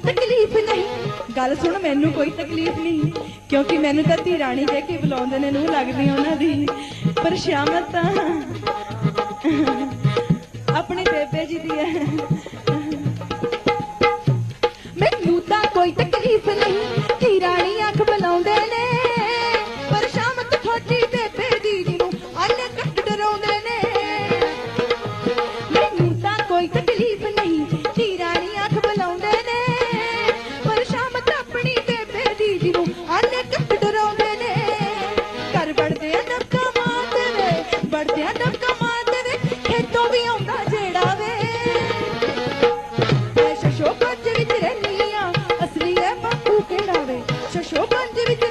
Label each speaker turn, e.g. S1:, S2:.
S1: ਤਕਲੀਫ ਨਹੀਂ। ਗੱਲ ਸੁਣ, ਮੈਨੂੰ ਕੋਈ ਤਕਲੀਫ ਨਹੀਂ। ਕਿਉਂਕਿ ਮੈਨੂੰ ਤਾਂ ਧੀ ਰਾਣੀ ਦੇ ਕੇ ਬੁਲਾਉਂਦੇ ਨੇ ਨੂੰ ਲੱਗਦੀ ਉਹਨਾਂ ਦੀ। ਪਰ ਸ਼ਾਮਤ ਆਪਣੇ ਬੇਬੇ ਜੀ ਦੀ ਹੈ। ਮੈਨੂੰ ਤਾਂ ਕੋਈ ਤਕਲੀਫ ਨਹੀਂ। ਵੜਦਿਆਂ ਦਬਕਾ ਮਾਰਦੇ ਵੇ, ਖੇਤੋਂ ਵੀ ਸ਼ਸ਼ੋ ਪੰਜ ਵਿੱਚ ਰਹਿਨੀਆਂ ਅਸਲੀ ਐ ਬਾਪੂ ਕਿਹੜਾ ਵੇ? ਸ਼ਸ਼ੋ ਪੰਜ ਵਿੱਚ